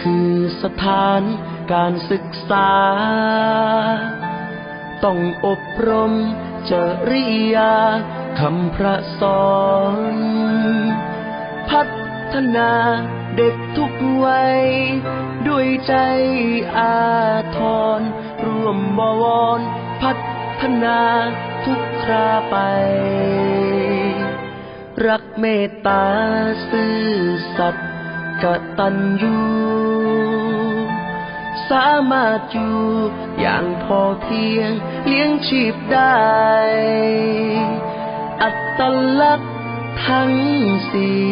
คือสถานการศึกษา ต้องอบรมจริยาคำพระสอน พัฒนาเด็กทุกวัย ด้วยใจอาทร ร่วมบวร พัฒนาทุกคราไป รักเมตตาซื่อสัตย์กตัญญู สามารถอยู่อย่างพอเพียงเลี้ยงชีพได้ อัตลักษณ์ทั้งสี่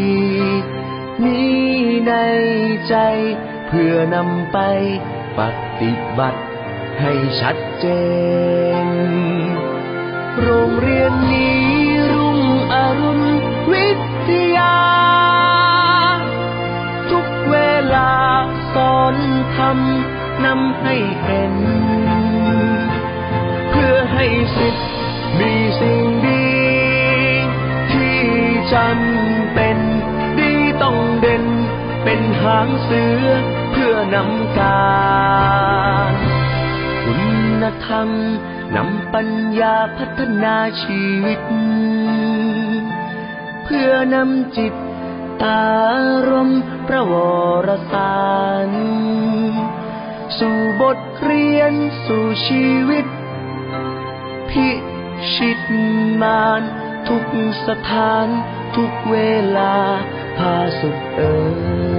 มีในใจเพื่อนำไปปฏิบัติให้ชัดเจน โรงเรียนนี้รุ่งอรุณวิทยา ทุกเวลาสอนทำ นำให้เห็น เพื่อให้สิทธิ์มีสิ่งดี ที่จำเป็นดีต้องเด่น เป็นหางเสือเพื่อนำการคุณธรรมนำปัญญาพัฒนาชีวิต เพื่อนำจิตตารมพระวรสาร สู่บทเรียนสู่ชีวิต พิชิตมานทุกสถานทุกเวลาพาสุขเอ่ย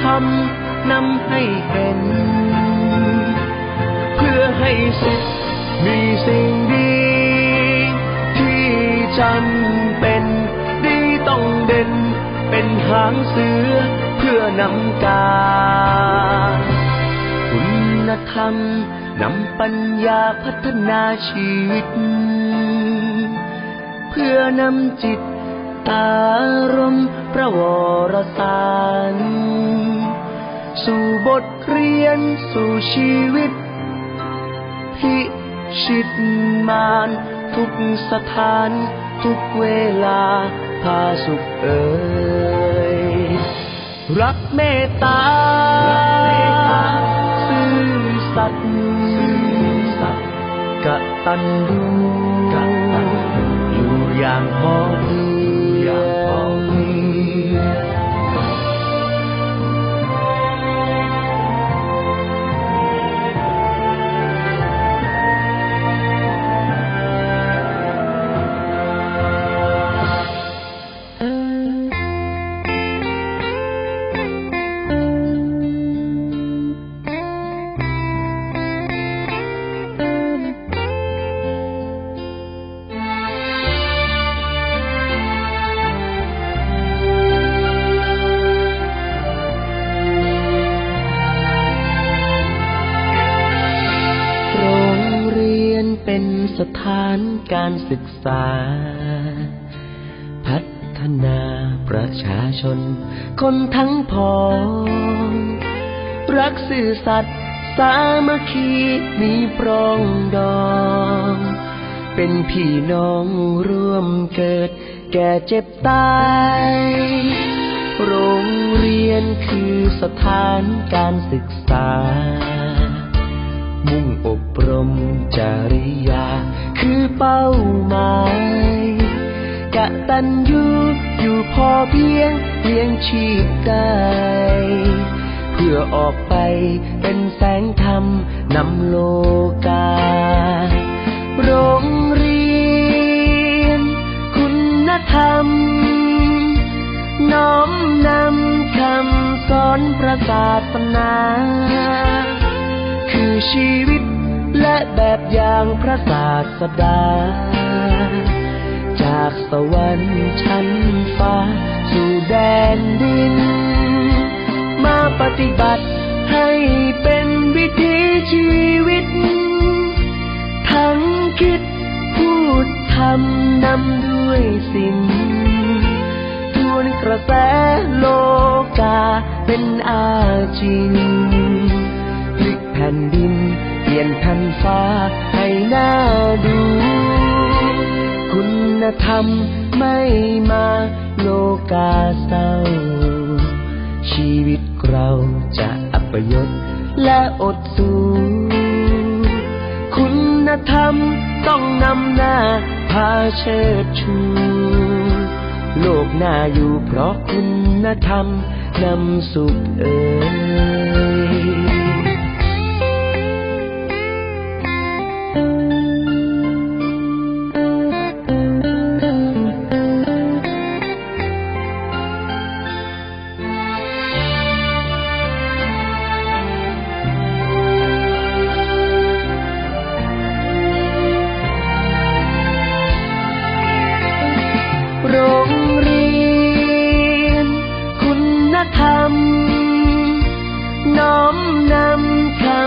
อนทำนำให้เห็น เพื่อให้สิทธิ์มีสิ่งดี ที่จำเป็น ดีต้องเด่น เป็นหางเสือเพื่อนำการคุณธรรมนำปัญญาพัฒนาชีวิต เพื่อนำจิต ตารมพระวรสาร สู่บทเรียนสู่ชีวิต พิชิตมารทุกสถานทุกเวลาพาสุขเอ่ยรักเมตตาซื่อสัตย์กตัญญูอยู่อย่างพอ เป็นสถานการศึกษา พัฒนาประชาชน คนทั้งพองรักสื่อสัตย์สามัคคีมีปรองดอง เป็นพี่น้องร่วมเกิดแก่เจ็บตาย โรงเรียนคือสถานการศึกษา มุ่งอบรมจริยา คือเป้าหมายกะตันยูอยู่พอเพียงเลี้ยงชีพได้ เพื่อออกไปเป็นแสงธรรมนำโลกา โรงเรียน คุณธรรม น้อมนำคำสอนพระศาสนา ชีวิต และแบบอย่างพระศาสดา จากสวรรค์ชั้นฟ้า สู่แดนดิน มาปฏิบัติให้เป็นวิถีชีวิต ทั้งคิดพูดทำนำด้วยสิ่งทวนกระแสโลกาเป็นอาจริง เปลี่ยนแผ่นฟ้าให้น่าดู คุณธรรมไม่มาโลกาเศร้า ชีวิตเราจะอัปยศและอดสูคุณธรรมต้องนำหน้าพาเชิดชู โลกน่าอยู่เพราะคุณธรรมนำสุขเอ่ย